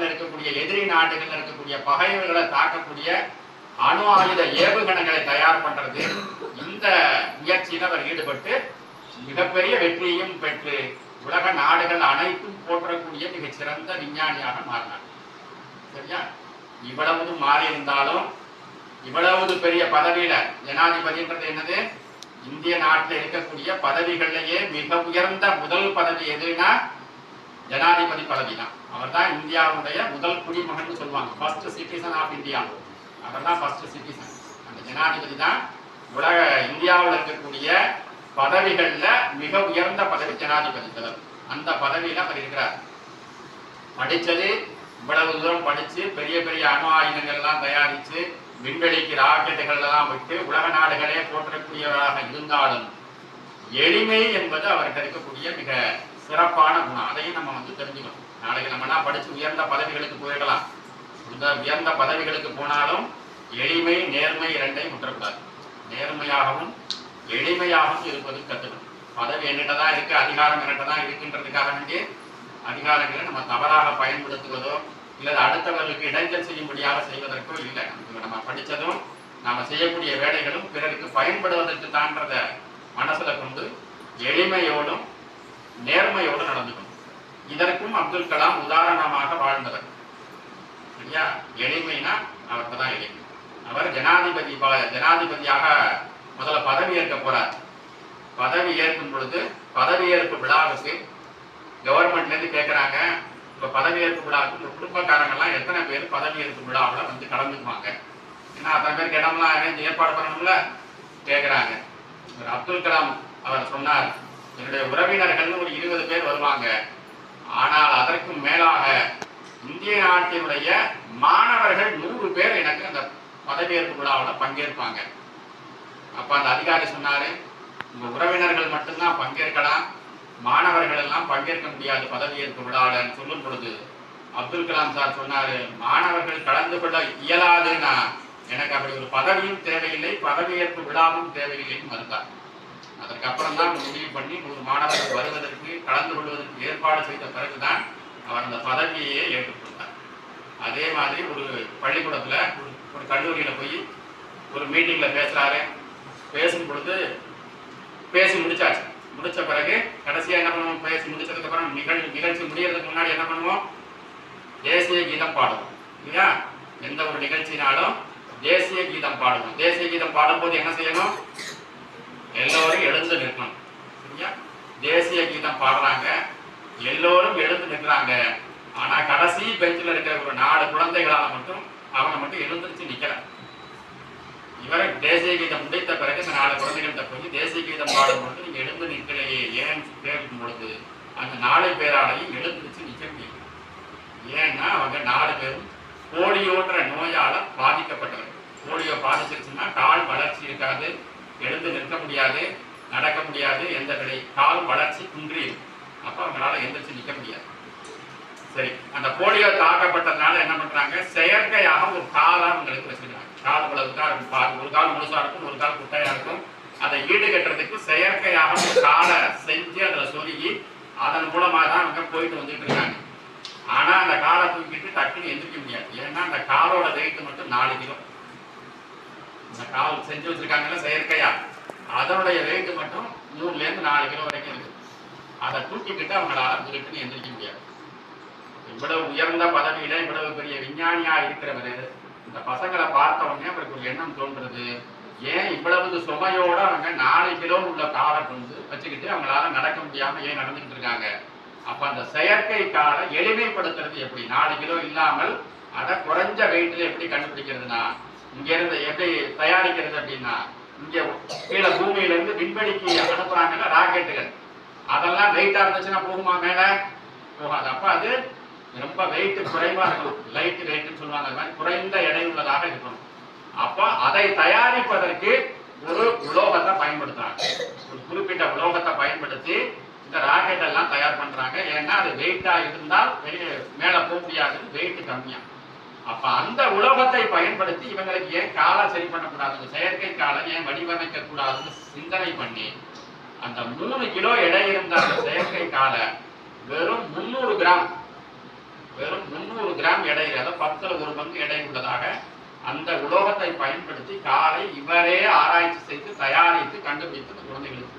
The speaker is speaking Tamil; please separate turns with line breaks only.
நாட்டில் இருக்கக்கூடிய எதிரி நாடுகள் இருக்கக்கூடிய பகைவர்களை தாக்கக்கூடிய அணு ஆயுத ஏவுகணங்களை தயார் பண்றது. இந்த முயற்சியில் அவர் ஈடுபட்டு மிகப்பெரிய வெற்றியையும் பெற்று உலக நாடுகள் அனைத்தும் போற்றக்கூடிய மிகச்சிறந்த விஞ்ஞானியாக மாறினார். சரியா? இவ்வளவு மாறி இருந்தாலும் இவ்வளவு பெரிய பதவியில ஜனாதிபதின்றது என்னது? இந்திய நாட்டில் இருக்கக்கூடிய பதவிகள்லயே மிக உயர்ந்த முதல் பதவி எதுனா ஜனாதிபதி பதவி தான் அவர் தான் இந்தியாவுடைய முதல் குடிமகன் சொல்லுவாங்க. ஃபர்ஸ்ட் சிட்டிசன் ஆஃப் இந்தியா அவர் தான் ஃபர்ஸ்ட் சிட்டிசன் அந்த ஜனாதிபதி தான் உலக இந்தியாவில் இருக்கக்கூடிய பதவிகளில் மிக உயர்ந்த பதவி ஜனாதிபதி பதவி அந்த பதவியில் அவர் இருக்கிறார். படித்தது இவ்வளவு தூரம் படித்து பெரிய பெரிய அணு ஆயுதங்கள்லாம் தயாரித்து விண்வெளிக்கு ராக்கெட்டுகள்லாம் விட்டு உலக நாடுகளே போற்றக்கூடியவராக இருந்தாலும் எளிமை என்பது அவர்கிட்ட இருக்கக்கூடிய மிக சிறப்பான குணம். அதையும் நம்ம வந்து தெரிஞ்சுக்கணும். நாளைக்கு நம்ம என்ன படிச்சு உயர்ந்த பதவிகளுக்கு போயிடலாம் இந்த உயர்ந்த பதவிகளுக்கு போனாலும் எளிமை நேர்மை இரண்டையும் விட்டுறக்கூடாது. நேர்மையாகவும் எளிமையாகவும் இருப்பது கத்துக்கணும். பதவி என்கிட்ட தான் இருக்கு அதிகாரம் என்கிட்ட தான் இருக்குன்றதுக்காக வேண்டி அதிகாரங்களை நம்ம தவறாக பயன்படுத்துவதோ இல்லை அடுத்தவர்களுக்கு இடைஞ்சல் செய்யும்படியாக செய்வதற்கோ இல்லை. நமக்கு நம்ம படித்ததும் நாம் செய்யக்கூடிய வேலைகளும் பிறருக்கு பயன்படுவதற்கு தான்றத மனசில் கொண்டு எளிமையோடும் நேர்மையோடு நடந்துக்கணும். இதற்கும் அப்துல் கலாம் உதாரணமாக வாழ்ந்தவர். சரியா? எளிமைனா அவருக்கு தான் எளிமை. அவர் ஜனாதிபதி ப- ஜனாதிபதியாக முதல்ல பதவி ஏற்க போறார். பதவி ஏற்கும் பொழுது பதவியேற்பு விழாவுக்கு கவர்மெண்ட்லேருந்து கேட்குறாங்க இப்போ பதவியேற்பு விழாவுக்கு இந்த குடும்பக்காரங்கெல்லாம் எத்தனை பேர் பதவியேற்பு விழாவில் வந்து கலந்துக்குவாங்க? ஏன்னா அத்தனை பேருக்கு இடம்லாம் அரேஞ்ச் ஏற்பாடு பண்ணணும்ல? கேட்குறாங்க அப்துல் கலாம் அவர் சொன்னார் என்னுடைய உறவினர்கள் ஒரு இருபது பேர் வருவாங்க. ஆனால் அதற்கும் மேலாக இந்திய நாட்டினுடைய மாணவர்கள் நூறு பேர் எனக்கு அந்த பதவியேற்பு விழாவில் பங்கேற்பாங்க. அப்ப அந்த அதிகாரி சொன்னாரு உங்க உறவினர்கள் மட்டும்தான் பங்கேற்கலாம். மாணவர்கள் எல்லாம் பங்கேற்க முடியாது பதவியேற்பு விழாவில் சொல்லும் பொழுது அப்துல் கலாம் சார் சொன்னாரு மாணவர்கள் கலந்து கொள்ள இயலாதுன்னா எனக்கு அப்படி ஒரு பதவியும் தேவையில்லை பதவியேற்பு விழாவும் தேவையில்லைன்னு மறுத்தார். அதற்கப்புறம் தான் முடிவு பண்ணி நூறு மாணவர்கள் வருவதற்கு கலந்து கொள்வதற்கு ஏற்பாடு செய்த பிறகுதான் அவர் அந்த பதவியையே ஏற்றுக்கொண்டார். அதே மாதிரி ஒரு பள்ளிக்கூடத்தில் ஒரு ஒரு போய் ஒரு மீட்டிங்கில் பேசுகிறாரு பேசும் பொழுது பேசி முடிச்சாச்சு. முடித்த பிறகு கடைசியாக என்ன பண்ணுவோம்? பேசி முடிச்சதுக்கப்புறம் நிகழ் நிகழ்ச்சி முடியறதுக்கு முன்னாடி என்ன பண்ணுவோம்? தேசிய கீதம் பாடுவோம். இல்லையா? எந்த ஒரு நிகழ்ச்சினாலும் தேசிய கீதம் பாடுவோம். தேசிய கீதம் பாடும்போது என்ன செய்யணும்? எல்லோரும் எழுந்து நிற்கணும். சரியா? தேசிய கீதம் பாடுறாங்க. எல்லோரும் எழுந்து நிற்கிறாங்க. ஆனா கடைசி பெஞ்சில் இருக்கிற ஒரு நாலு குழந்தைகளால மட்டும் அவனை மட்டும் எழுந்திருச்சு நிக்கல. இவர் தேசிய கீதம் முடித்த பிறகு இந்த நாலு குழந்தைகள்கிட்ட போய் தேசிய கீதம் பாடும் பொழுது நீங்க எழுந்து நிற்கலையே ஏன் கேட்கும் பொழுது அந்த நாலு பேராலையும் எழுந்திருச்சு நிற்க முடியும் ஏன்னா அவங்க நாலு பேரும் போலியோன்ற நோயால பாதிக்கப்பட்டவர் போலியோ பாதிச்சிருச்சுன்னா கால் வளர்ச்சி இருக்காது. எழுந்து நிற்க முடியாது நடக்க முடியாது எந்த விலை கால் வளர்ச்சி குன்றியும் அப்போ அவங்களால எந்திரிச்சு நிற்க முடியாது. சரி அந்த போலியோ தாக்கப்பட்டதுனால என்ன பண்றாங்க? செயற்கையாக ஒரு காலாக அவங்களுக்கு வச்சிருக்காங்க கால் இவ்வளவுக்கா இருக்கும் ஒரு கால் முழுசா இருக்கும் ஒரு கால் குட்டையா இருக்கும். அதை ஈடுகட்டுறதுக்கு செயற்கையாக ஒரு காலை செஞ்சு அதில் சொருகி அதன் மூலமாக தான் அவங்க போயிட்டு வந்துட்டு இருக்காங்க. ஆனால் அந்த காலை தூக்கிட்டு டக்குன்னு எந்திரிக்க முடியாது. ஏன்னா அந்த காலோட வெயிட் மட்டும் நாலு கிலோ இந்த கால் செஞ்சு வச்சிருக்காங்கல்ல செயற்கையா? அதனுடைய வெயிட் மட்டும் நூறுலேருந்து இருந்து நாலு கிலோ வரைக்கும் இருக்கு. அதை தூக்கிக்கிட்டு அவங்களால திருட்டுன்னு எந்திரிக்க முடியாது. இவ்வளவு உயர்ந்த பதவியில இவ்வளவு பெரிய விஞ்ஞானியா இருக்கிறவர் இந்த பசங்களை பார்த்த உடனே அவருக்கு ஒரு எண்ணம் தோன்றுறது. ஏன் இவ்வளவு சுமையோட அவங்க நாலு கிலோ உள்ள காலை கொண்டு வச்சுக்கிட்டு அவங்களால நடக்க முடியாம ஏன் நடந்துகிட்டு இருக்காங்க? அப்ப அந்த செயற்கை காலை எளிமைப்படுத்துறது எப்படி? நாலு கிலோ இல்லாமல் அதை குறைஞ்ச வெயிட்ல எப்படி கண்டுபிடிக்கிறதுனா இங்கேருந்து எப்படி தயாரிக்கிறது அப்படின்னா இங்கே கீழே பூமியிலேருந்து விண்வெளிக்கு அனுப்புறாங்கல்ல ராக்கெட்டுகள். அதெல்லாம் வெயிட்டாக இருந்துச்சுன்னா போகுமா மேலே? போகாது. அப்போ அது ரொம்ப வெயிட் குறைவாக இருக்கணும். லைட் வெயிட்னு சொல்லுவாங்க அது மாதிரி குறைந்த எடை உள்ளதாக இருக்கணும். அப்போ அதை தயாரிப்பதற்கு ஒரு உலோகத்தை பயன்படுத்துறாங்க. ஒரு குறிப்பிட்ட உலோகத்தை பயன்படுத்தி இந்த ராக்கெட் எல்லாம் தயார் பண்றாங்க. ஏன்னா அது வெயிட்டா இருந்தால் வெளியே மேலே போக முடியாது. வெயிட் கம்மியாக அப்ப அந்த உலோகத்தை பயன்படுத்தி இவங்களுக்கு ஏன் காலை சரி பண்ணக்கூடாது? செயற்கை காலை ஏன் வடிவமைக்க கூடாதுன்னு சிந்தனை பண்ணி அந்த மூணு கிலோ எடை இருந்த அந்த செயற்கை காலை வெறும் முந்நூறு கிராம் வெறும் முந்நூறு கிராம் எடை அதாவது பத்துல ஒரு பங்கு எடை உள்ளதாக அந்த உலோகத்தை பயன்படுத்தி காலை இவரே ஆராய்ச்சி செய்து தயாரித்து கண்டுபிடித்து குழந்தைகளுக்கு